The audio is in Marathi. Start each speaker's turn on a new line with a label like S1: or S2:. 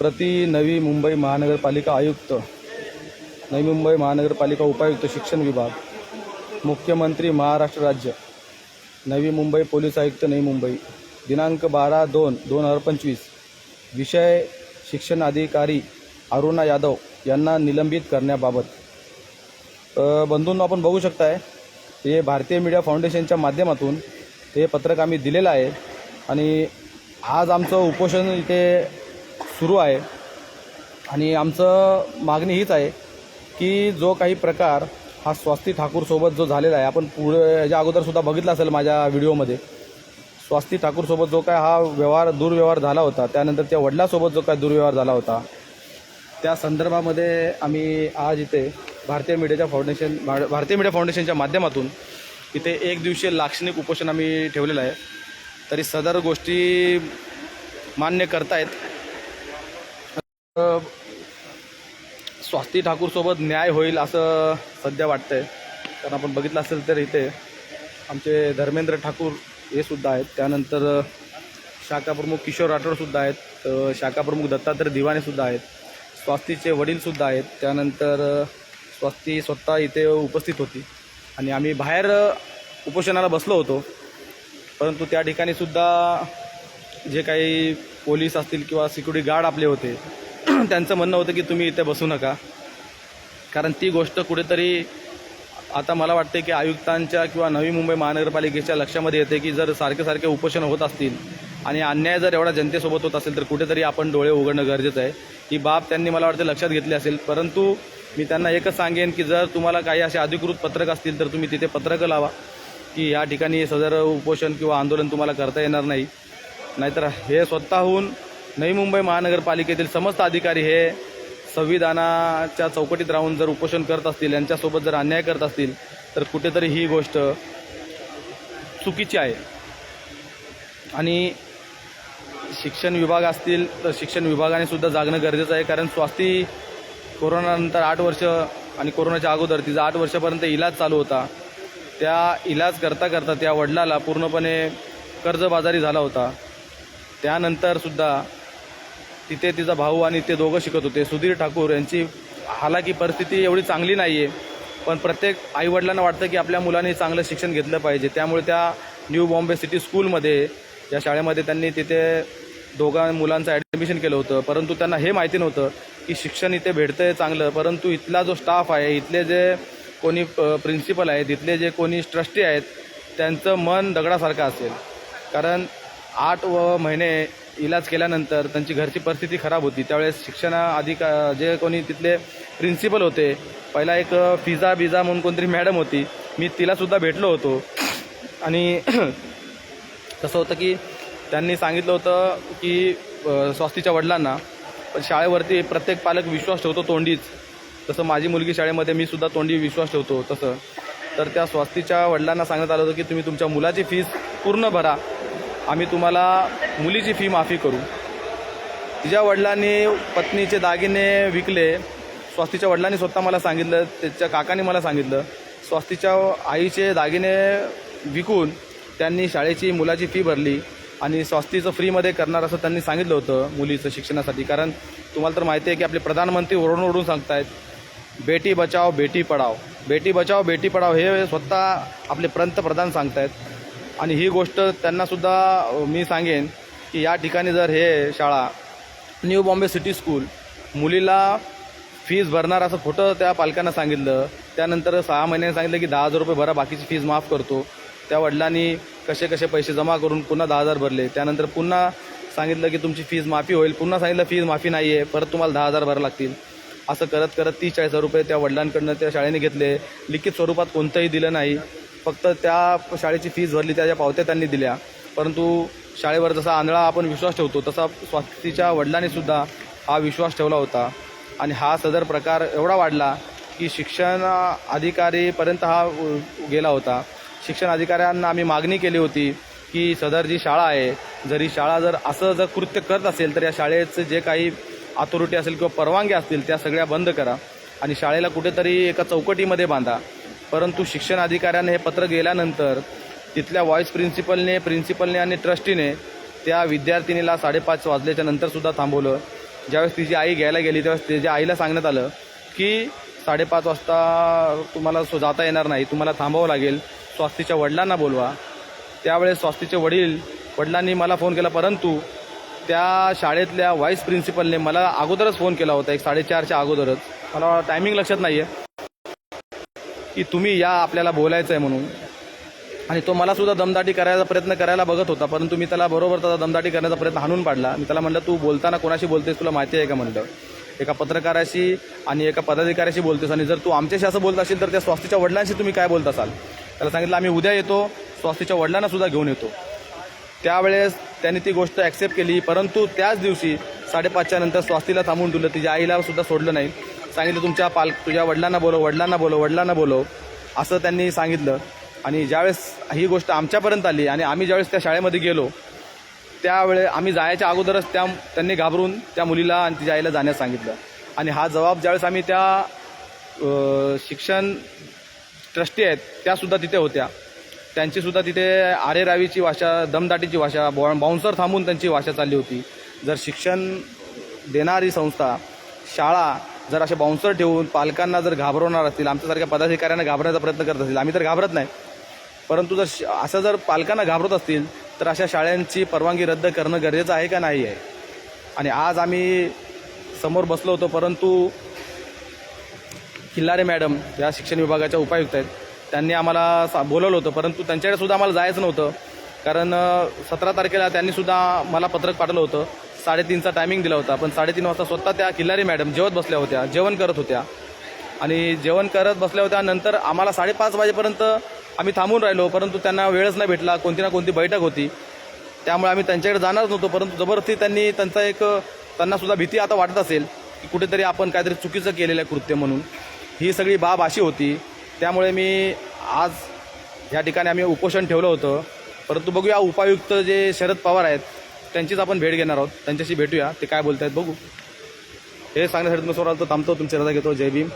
S1: प्रति नवी मुंबई महानगरपालिका आयुक्त नवी मुंबई महानगरपालिका उपायुक्त शिक्षण विभाग मुख्यमंत्री महाराष्ट्र राज्य नवी मुंबई पोलीस आयुक्त नवी मुंबई दिनांक बारा दोन दोन हजार पंचवीस विषय शिक्षण अधिकारी अरुणा यादव यांना निलंबित करण्याबाबत. बंधूंना आपण बघू शकताय हे भारतीय मीडिया फाउंडेशनच्या माध्यमातून हे पत्रक आम्ही दिलेलं आहे आणि आज आमचं उपोषण इथे सुरू आहे. आणि आमचं मागणी हीच आहे की जो काही प्रकार हा स्वास्ती ठाकूरसोबत जो झालेला आहे आपण पुढे याच्या अगोदरसुद्धा बघितला असेल माझ्या व्हिडिओमध्ये. स्वास्ती ठाकूरसोबत जो काय हा व्यवहार दुर्व्यवहार झाला होता त्यानंतर त्या वडिलासोबत जो काय दुर्व्यवहार झाला होता त्या संदर्भामध्ये आम्ही आज इथे भारतीय मीडियाच्या फाउंडेशन भारतीय मीडिया फाउंडेशनच्या माध्यमातून इथे एक दिवशीय लाक्षणिक उपोषण आम्ही ठेवलेलं आहे. तरी सदर गोष्टी मान्य करतायत. अ, स्वास्ती ठाकूरसोबत न्याय होईल असं सध्या वाटतंय. कारण आपण बघितलं असेल तर इथे आमचे धर्मेंद्र ठाकूर हे सुद्धा आहेत. त्यानंतर शाखा प्रमुख किशोर राठोडसुद्धा आहेत. शाखाप्रमुख शाखा प्रमुख दत्तात्रय दिवाणेसुद्धा आहेत. स्वास्तीचे वडीलसुद्धा आहेत. त्यानंतर स्वास्ती स्वतः इथे उपस्थित होती. आणि आम्ही बाहेर उपोषणाला बसलो होतो. परंतु त्या ठिकाणीसुद्धा जे काही पोलीस असतील किंवा सिक्युरिटी गार्ड आपले होते त्यांचं म्हणणं होतं की तुम्ही इथे बसू नका. कारण ती गोष्ट कुठेतरी आता मला वाटते की आयुक्तांच्या किंवा नवी मुंबई महानगरपालिकेच्या लक्षामध्ये येते की जर सारखे सारखे उपोषण होत असतील आणि अन्याय जर एवढा जनतेसोबत होत असेल तर कुठेतरी आपण डोळे उघडणं गरजेचं आहे. ही बाब त्यांनी मला वाटते लक्षात घेतली असेल. परंतु मी त्यांना एकच सांगेन की जर तुम्हाला काही असे अधिकृत पत्रक असतील तर तुम्ही तिथे पत्रकं लावा की या ठिकाणी सदर उपोषण किंवा आंदोलन तुम्हाला करता येणार नाही. नाहीतर हे स्वतःहून नवी मुंबई महानगरपालिकेतील समस्त अधिकारी हे संविधानाच्या चौकटीत राहून जर उपोषण करत असतील यांच्यासोबत जर अन्याय करत असतील तर कुठेतरी ही गोष्ट चुकीची आहे. आणि शिक्षण विभाग असतील तर शिक्षण विभागाने सुद्धा जागणं गरजेचं आहे कारण स्वास्थी कोरोनानंतर आठ वर्ष आणि कोरोनाच्या अगोदर तिचा आठ वर्षापर्यंत इलाज चालू होता. त्या इलाज करता करता त्या वडिलाला पूर्णपणे कर्जबाजारी झाला होता. त्यानंतरसुद्धा तिथे तिचा भाऊ आणि ते दोघं शिकत होते. सुधीर ठाकूर यांची हालाकी परिस्थिती एवढी चांगली नाही आहे पण प्रत्येक आईवडिलांना वाटतं की आपल्या मुलांनी चांगलं शिक्षण घेतलं पाहिजे. त्यामुळे त्या न्यू बॉम्बे सिटी स्कूलमध्ये या शाळेमध्ये त्यांनी तिथे दोघा मुलांचं ॲडमिशन केलं होतं. परंतु त्यांना हे माहिती नव्हतं की शिक्षण इथे भेटतं आहे चांगलं. परंतु इथला जो स्टाफ आहे इथले जे कोणी प्रिन्सिपल आहेत इथले जे कोणी ट्रस्टी आहेत त्यांचं मन दगडासारखं असेल. कारण आठ व महिने इलाज केल्यानंतर त्यांची घरची परिस्थिती खराब होती. त्यावेळेस शिक्षणा अधिक जे कोणी तिथले प्रिन्सिपल होते पहिला एक फिजा बिजा म्हणून कोणतरी मॅडम होती मी तिलासुद्धा भेटलो होतो. आणि कसं होतं की त्यांनी सांगितलं होतं की स्वास्तीच्या वडिलांना पण शाळेवरती प्रत्येक पालक विश्वास ठेवतो तोंडीच. तसं माझी मुलगी शाळेमध्ये मी सुद्धा तोंडी विश्वास ठेवतो तसं. तर त्या स्वास्तीच्या वडिलांना सांगण्यात आलं होतं की तुम्ही तुमच्या मुलाची फीज पूर्ण भरा. आम्ही तुम्हाला मुलीची फी माफी करू. तिच्या वडिलांनी पत्नीचे दागिने विकले. स्वास्तीच्या वडिलांनी स्वतः मला सांगितलं त्याच्या काकाने मला सांगितलं स्वास्तीच्या आईचे दागिने विकून त्यांनी शाळेची मुलाची फी भरली आणि स्वस्तीचं फ्रीमध्ये करणार असं त्यांनी सांगितलं होतं मुलीचं शिक्षणासाठी. कारण तुम्हाला तर माहिती आहे की आपले प्रधानमंत्री ओरडून ओरडून सांगतायत बेटी बचाव बेटी पढाव बेटी बचाव बेटी पढाव हे स्वतः आपले पंतप्रधान सांगतायत. आणि ही गोष्ट त्यांनासुद्धा मी सांगेन. की या ठिकाणी जर हे शाळा न्यू बॉम्बे सिटी स्कूल मुलीला फीज भरणार असं खोटं त्या पालकांना सांगितलं त्यानंतर सहा महिन्याने सांगितलं की दहा हजार रुपये भरा बाकीची फीज माफ करतो. त्या वडिलांनी कसे कसे पैसे जमा करून पुन्हा दहा हजार भरले. त्यानंतर पुन्हा सांगितलं की तुमची फीज माफी होईल. पुन्हा सांगितलं फीज माफी नाही आहे परत तुम्हाला दहा हजार भरावं लागतील. असं करत करत तीस चाळीस हजार रुपये त्या वडिलांकडनं त्या शाळेने घेतले. लिखित स्वरूपात कोणतंही दिलं नाही. फक्त त्या शाळेची फीज भरली त्याच्या पावत्या त्यांनी दिल्या. परंतु शाळेवर जसा आंधळा आपण विश्वास ठेवतो तसा स्वास्तीच्या वडिलांनी सुद्धा हा विश्वास ठेवला होता. आणि हा सदर प्रकार एवढा वाढला की शिक्षण अधिकारीपर्यंत हा गेला होता. शिक्षण अधिकाऱ्यांना आम्ही मागणी केली होती की सदर जी शाळा आहे जरी शाळा जर असं जर कृत्य करत असेल तर या शाळेचं जे काही अथॉरिटी असेल किंवा परवानगी असतील त्या सगळ्या बंद करा. आणि शाळेला कुठेतरी एका चौकटीमध्ये बांधा. परंतु शिक्षण अधिकाऱ्याने हे पत्र गेल्यानंतर तिथल्या व्हाईस प्रिन्सिपलने प्रिन्सिपलने आणि ट्रस्टीने त्या विद्यार्थिनीला साडेपाच वाजल्याच्या नंतरसुद्धा थांबवलं. ज्यावेळेस तिची आई घ्यायला गेली त्यावेळेस तिच्या आईला सांगण्यात आलं की साडेपाच वाजता तुम्हाला सो जाता येणार नाही तुम्हाला थांबावं लागेल स्वास्तीच्या वडिलांना बोलवा. त्यावेळेस स्वास्तीचे वडील वडिलांनी मला फोन केला परंतु त्या शाळेतल्या व्हाईस प्रिन्सिपलने मला अगोदरच फोन केला होता एक साडेचारच्या अगोदरच. मला टायमिंग लक्षात नाही आहे की तुम्ही या आपल्याला बोलायचं आहे म्हणून. आणि तो मला सुद्धा दमदाटी करायचा प्रयत्न करायला बघत होता परंतु मी त्याला बरोबर त्याचा दमदाटी करण्याचा प्रयत्न हाणून पाडला. मी त्याला म्हणलं तू बोलताना कोणाशी बोलतेस तुला माहिती आहे का? म्हणलं एका पत्रकाराशी आणि एका पदाधिकाऱ्याशी बोलतेस आणि जर तू आमच्याशी असं बोलत असेल तर त्या स्वास्थीच्या वडिलांशी तुम्ही काय बोलत असाल? त्याला सांगितलं आम्ही उद्या येतो स्वास्थीच्या वडिलांना सुद्धा घेऊन येतो. त्यावेळेस त्यांनी ती गोष्ट ॲक्सेप्ट केली परंतु त्याच दिवशी साडेपाचच्या नंतर स्वास्तीला थांबून ठेवलं. तिच्या आईला सुद्धा सोडलं नाही. सांगितलं तुमच्या पाल तुझ्या वडिलांना बोलव वडिलांना बोलव वडिलांना बोलव. असं त्यांनी सांगितलं. आणि ज्यावेळेस ही गोष्ट आमच्यापर्यंत आली आणि आम्ही ज्यावेळेस त्या शाळेमध्ये गेलो त्यावेळे आम्ही जायच्या अगोदरच त्या त्यांनी घाबरून त्या मुलीला आणि तिच्या आईला जाण्यास सांगितलं. आणि हा जबाब ज्यावेळेस आम्ही त्या शिक्षण ट्रस्टी आहेत त्यासुद्धा तिथे होत्या. त्यांचीसुद्धा तिथे आरे रावीची भाषा दमदाटीची भाषा बॉ बाउन्सर थांबून त्यांची भाषा चालली होती. जर शिक्षण देणारी संस्था शाळा जर असे बाउन्सर ठेवून पालकांना जर घाबरवणार असतील आमच्यासारख्या पदाधिकाऱ्यांना घाबरण्याचा प्रयत्न करत असतील आम्ही तर घाबरत नाही. परंतु जर श- असं जर पालकांना घाबरत असतील तर अशा शाळांची परवानगी रद्द करणं गरजेचं आहे का नाही आहे? आणि आज आम्ही समोर बसलो होतो परंतु किल्लारे मॅडम या शिक्षण विभागाच्या उपायुक्त आहेत त्यांनी आम्हाला सा बोलवलं होतं परंतु त्यांच्याकडे सुद्धा आम्हाला जायचं नव्हतं. कारण सतरा तारखेला त्यांनीसुद्धा मला पत्रक पाठवलं होतं. साडेतीनचा टायमिंग दिला होता पण साडेतीन वाजता स्वतः त्या किल्लारी मॅडम जेवत बसल्या होत्या जेवण करत होत्या. आणि जेवण करत बसल्या होत्या नंतर आम्हाला साडेपाच वाजेपर्यंत आम्ही थांबून राहिलो परंतु त्यांना वेळच नाही भेटला कोणती ना कोणती बैठक होती. त्यामुळे आम्ही त्यांच्याकडे जाणारच नव्हतो परंतु जबरदस्ती त्यांनी त्यांचा एक त्यांना सुद्धा भीती आता वाटत असेल की कुठेतरी आपण काहीतरी चुकीचं केलेलं आहे कृत्य म्हणून. ही सगळी बाब अशी होती. त्यामुळे मी आज या ठिकाणी आम्ही उपोषण ठेवलं होतं. परंतु बघूया उपायुक्त जे शरद पवार आहेत त्यांचीच आपण भेट घेणार आहोत. त्यांच्याशी भेटूया ते काय बोलत आहेत बघू. हे सांगण्यासाठी तुम्ही स्वराल तर थांबतो तुमची रजा घेतो. जय भीम.